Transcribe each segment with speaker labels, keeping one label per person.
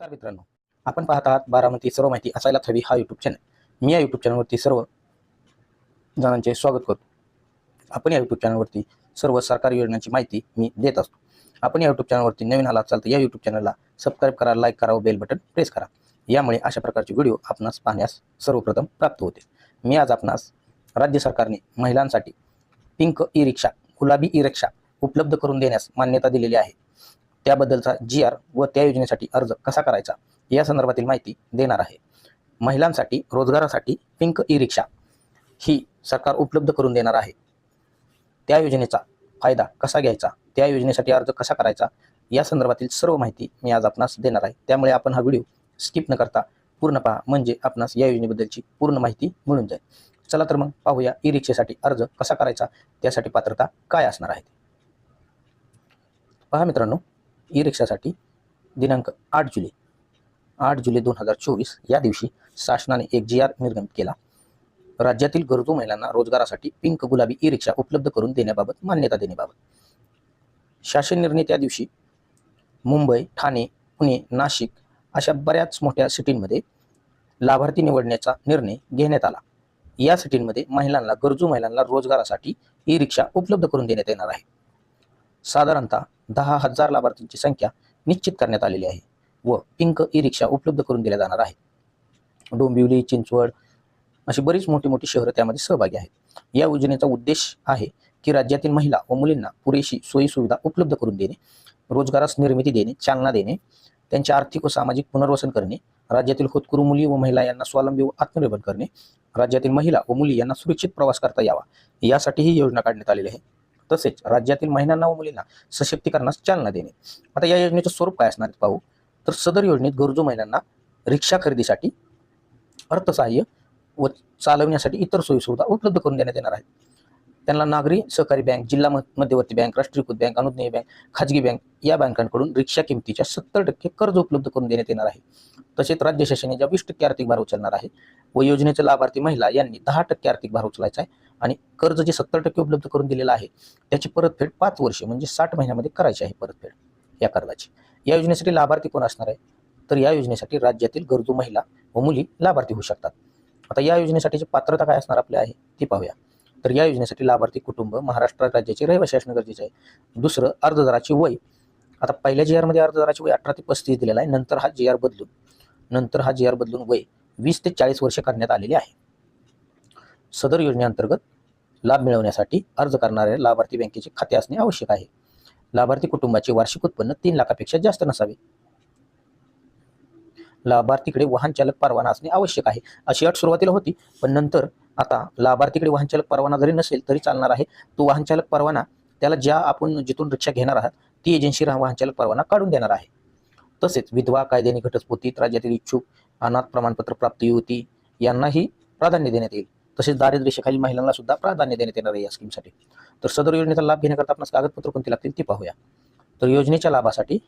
Speaker 1: नमस्कार मित्रांनो. आपण पाहत आहात बारामती सर्व माहिती असायलाच हवी हा यूट्यूब चॅनल मी या यूट्यूब चॅनलवरती सर्व जणांचे स्वागत करतो. आपण या यूट्यूब चॅनलवरती सर्व सरकारी योजनांची माहिती मी देत असतो. आपण या यूट्यूब चॅनलवरती नवीन आलात चालतं या यूट्यूब चॅनलला सबस्क्राईब करा लाईक करा व बेल बटन प्रेस करा. यामुळे अशा प्रकारचे व्हिडिओ आपणास पाहण्यास सर्वप्रथम प्राप्त होते. मी आज आपणास राज्य सरकारने महिलांसाठी पिंक ई रिक्षा गुलाबी ई रिक्षा उपलब्ध करून देण्यास मान्यता दिलेली आहे. त्याबद्दलचा जी आर व त्या योजनेसाठी अर्ज कसा करायचा या संदर्भातील माहिती देणार आहे. महिलांसाठी रोजगारासाठी पिंक ई रिक्षा ही सरकार उपलब्ध करून देणार आहे. त्या योजनेचा फायदा कसा घ्यायचा त्या योजनेसाठी अर्ज कसा करायचा या संदर्भातील सर्व माहिती मी आज आपणास देणार आहे. त्यामुळे आपण हा व्हिडिओ स्किप न करता पूर्ण पहा म्हणजे आपणास या योजनेबद्दलची पूर्ण माहिती मिळून जाईल. चला तर मग पाहूया ई रिक्षेसाठी अर्ज कसा करायचा त्यासाठी पात्रता काय असणार आहे. पहा मित्रांनो ई रिक्षासाठी दिनांक आठ जुलै आठ जुलै दोन हजार चोवीस या दिवशी शासनाने एक जी आर निर्गमित केला. राज्यातील गरजू महिलांना रोजगारासाठी पिंक गुलाबी ई रिक्षा उपलब्ध करून देण्याबाबत मान्यता देण्याबाबत. शासन निर्णय त्या दिवशी मुंबई ठाणे पुणे नाशिक अशा बऱ्याच मोठ्या सिटींमध्ये लाभार्थी निवडण्याचा निर्णय घेण्यात आला. या सिटींमध्ये महिलांना गरजू महिलांना रोजगारासाठी ई रिक्षा उपलब्ध करून देण्यात येणार आहे. साधारणतः दहा हजार लाभार्थींची संख्या निश्चित करण्यात आलेली आहे व पिंक ई रिक्षा उपलब्ध करून दिल्या जाणार आहे डोंबिवली चिंचवड अशी बरीच मोठी मोठी शहरं त्यामध्ये सहभागी आहेत. या योजनेचा उद्देश आहे की राज्यातील महिला व मुलींना पुरेशी सोयीसुविधा उपलब्ध करून देणे रोजगारास निर्मिती देणे चालना देणे त्यांचे आर्थिक व सामाजिक पुनर्वसन करणे राज्यातील होतकरू मुली व महिला यांना स्वावलंबी व आत्मनिर्भर करणे राज्यातील महिला व मुली यांना सुरक्षित प्रवास करता यावा यासाठी ही योजना काढण्यात आलेली आहे. तसेच राज्यातील महिलांना व मुलींना सशक्तीकरणास चालना देणे. आता या योजनेचं स्वरूप काय असणार पाहू. तर सदर योजनेत गरजू महिलांना रिक्षा खरेदीसाठी अर्थसहाय्य व चालवण्यासाठी इतर सोयीसुविधा उपलब्ध करून देण्यात येणार आहेत. त्यांना नागरी सहकारी बँक जिल्हा मध्यवर्ती बँक राष्ट्रीयकृत बँक अनुज्ञेय बँक खाजगी बँक या बँकांकडून रिक्षा किमतीच्या सत्तर टक्के कर्ज उपलब्ध करून देण्यात येणार आहे. तसेच राज्य शासनाच्या वीस टक्के आर्थिक भार उचलणार आहे व योजनेचे लाभार्थी महिला यांनी दहा टक्के आर्थिक भार उचलायचा आहे. आणि कर्ज जे सत्तर टक्के उपलब्ध करून दिलेलं आहे त्याची परतफेड पाच वर्ष म्हणजे साठ महिन्यामध्ये करायची आहे परतफेड या कर्जाची. या योजनेसाठी लाभार्थी कोण असणार आहे? तर या योजनेसाठी राज्यातील गरजू महिला व मुली लाभार्थी होऊ शकतात. आता या योजनेसाठीची पात्रता काय असणार आपल्या आहे ती पाहूया. तर या योजनेसाठी लाभार्थी कुटुंब महाराष्ट्र राज्याचे रहिवासी असणं गरजेचं आहे. दुसरं अर्जदाराची वय. आता पहिल्या जी आरमध्ये अर्जदाराची वय अठरा ते पस्तीस दिलेला आहे नंतर हा जी आर बदलून नंतर हा जी आर बदलून वय वीस ते चाळीस वर्ष करण्यात आलेली आहे. सदर योजनेअंतर्गत लाभ मिळवण्यासाठी अर्ज करणाऱ्या लाभार्थी बँकेचे खाते असणे आवश्यक आहे. लाभार्थी कुटुंबाचे वार्षिक उत्पन्न तीन लाखापेक्षा जास्त नसावे. लाभार्थीकडे वाहन चालक परवाना असणे आवश्यक आहे अशी अट सुरुवातीला होती पण नंतर आता लाभार्थीकडे वाहन चालक परवाना जरी नसेल तरी चालणार आहे. तो वाहन चालक परवाना त्याला ज्या आपण जिथून रिक्षा घेणार आहात ती एजन्सी वाहन चालक परवाना काढून देणार आहे. तसेच विधवा कायद्याने घटस्फोटित राज्यातील इच्छुक अनाथ प्रमाणपत्र प्राप्त युवती यांनाही प्राधान्य देण्यात येईल. तसेच दारिद्र्य महिलांना सुद्धा प्राधान्य देण्यात येणार आहे या स्कीमसाठी तर सदर योजनेचा लाभ घेण्याकरता आपणास कागदपत्र कोणती लागतील ती पाहूया. तर योजनेच्या लाभासाठी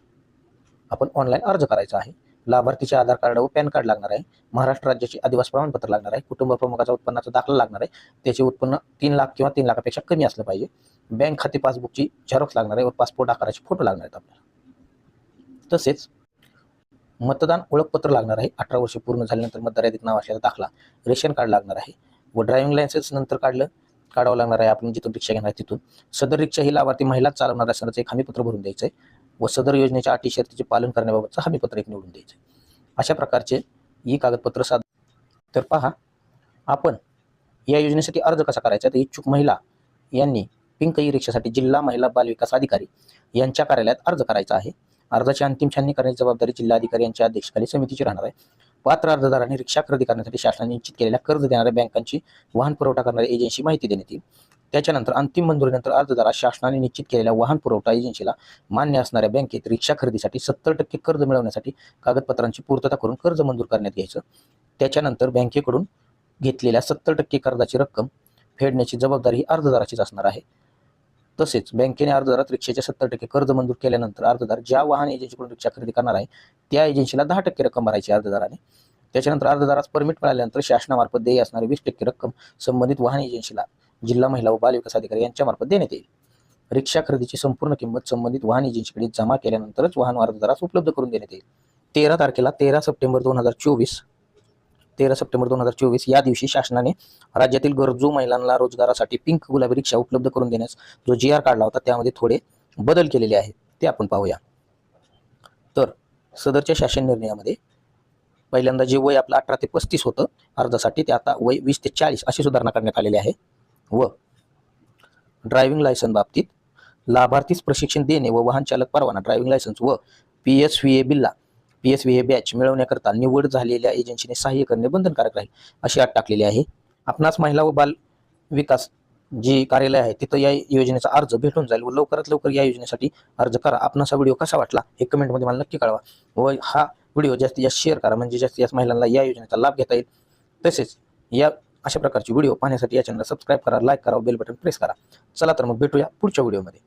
Speaker 1: आपण ऑनलाईन अर्ज करायचा आहे. लाभार्थीचे आधार कार्ड व पॅन कार्ड लागणार आहे. महाराष्ट्र राज्याचे आदिवास प्रमाणपत्र लागणार आहे. कुटुंब प्रमुखाचा उत्पन्नाचा दाखला लागणार आहे. त्याचे उत्पन्न तीन लाख किंवा तीन लाखापेक्षा कमी असलं पाहिजे. बँक खाते पासबुकची झेरॉक्स लागणार आहे व पासपोर्ट आकाराचे फोटो लागणार आहेत आपल्याला. तसेच मतदान ओळखपत्र लागणार आहे. अठरा वर्ष पूर्ण झाल्यानंतर मतदार यादीत नाव असलेला दाखला. रेशन कार्ड लागणार आहे. व ड्रायव्हिंग लायसन्स नंतर काढलं काढावं लागणार आहे. आपण जिथून रिक्षा घेणार आहे तिथून. सदर रिक्षा ही लाभार्थी महिलाच चालवणार असणारचं एक हमीपत्र भरून द्यायचं आहे व सदर योजनेच्या अटी शर्तीचे पालन करण्याबाबतचं हमीपत्र एक निवडून द्यायचं अशा प्रकारचे ही कागदपत्र साध तर पहा आपण या योजनेसाठी अर्ज कसा करायचा? तर इच्छुक महिला यांनी पिंक ई रिक्षासाठी जिल्हा महिला बाल विकास अधिकारी यांच्या कार्यालयात अर्ज करायचा आहे. अर्जाची अंतिम छाननी करण्याची जबाबदारी जिल्हाधिकारी यांच्या अध्यक्षतेखाली समितीची राहणार आहे. पात्र अर्जदारांनी रिक्षा खरेदी करण्यासाठी शासनाने निश्चित केलेल्या कर्ज देणाऱ्या बँकांची वाहन पुरवठा करणाऱ्या एजन्सी माहिती देण्यात येईल. त्याच्यानंतर अंतिम मंजुरीनंतर अर्जदारास शासनाने निश्चित केलेल्या वाहन पुरवठा एजन्सीला मान्य असणाऱ्या बँकेत रिक्षा खरेदीसाठी सत्तर टक्के कर्ज मिळवण्यासाठी कागदपत्रांची पूर्तता करून कर्ज मंजूर करण्यात यायचं. त्याच्यानंतर बँकेकडून घेतलेल्या सत्तर टक्के कर्जाची रक्कम फेडण्याची जबाबदारी अर्जदाराचीच असणार आहे. तसेच बँकेने अर्जदारात रिक्षाचे सत्तर टक्के कर्ज मंजूर केल्यानंतर अर्जदार ज्या वाहन एजन्सीकडून रिक्षा खरेदी करणार आहे त्या एजन्सीला दहा टक्के रक्कम भरायची अर्जदाराने त्याच्यानंतर अर्जदारास परमिट मिळाल्यानंतर शासनामार्फत देय असणारी वीस टक्के रक्कम संबंधित वाहन एजन्सीला जिल्हा महिला व बाल विकास अधिकारी यांच्यामार्फत देण्यात येईल. रिक्षा खरेदीची संपूर्ण किंमत संबंधित वाहन एजन्सीकडे जमा केल्यानंतरच वाहन अर्जदारास उपलब्ध करून देण्यात येईल. तेरा तारखेला तेरा सप्टेंबर दोन हजार चोवीस तेरा सप्टेंबर दोन हजार चोवीस या दिवशी शासनाने राज्यातील गरजू महिलांना रोजगारासाठी पिंक गुलाबी रिक्षा उपलब्ध करून देण्यास जो जी आर काढला होता त्यामध्ये थोडे बदल केलेले आहेत. ते आपण पाहूया. तर सदरच्या शासन निर्णयामध्ये पहिल्यांदा जे वय आपलं अठरा ते पस्तीस होतं अर्जासाठी ते आता वय वीस ते चाळीस अशी सुधारणा करण्यात आलेली आहे. व ड्रायव्हिंग लायसन बाबतीत लाभार्थीस प्रशिक्षण देणे व वाहन चालक परवाना ड्रायव्हिंग लायसन्स व पी एस व्ही ए बिल्ला P S V A badge मिळवण्याकरता निवड झालेल्या एजन्सीने सहाय्य करणे बंधनकारक राहील अशी अट टाकलेली आहे. आपणास महिला व बाल विकास जी कार्यालय आहे तिथं या योजनेचा अर्ज भेटून जाईल व लवकरात लवकर या योजनेसाठी अर्ज करा. आपणास हा व्हिडिओ कसा वाटला हे कमेंटमध्ये मला नक्की कळवा व हा व्हिडिओ जास्तीत जास्त शेअर करा म्हणजे जास्तीत जास्त महिलांना या योजनेचा लाभ घेता येईल. तसेच या अशा प्रकारचे व्हिडिओ पाहण्यासाठी या चॅनलला सबस्क्राईब करा लाईक करा बेल बटन प्रेस करा. चला तर मग भेटूया पुढच्या व्हिडिओमध्ये.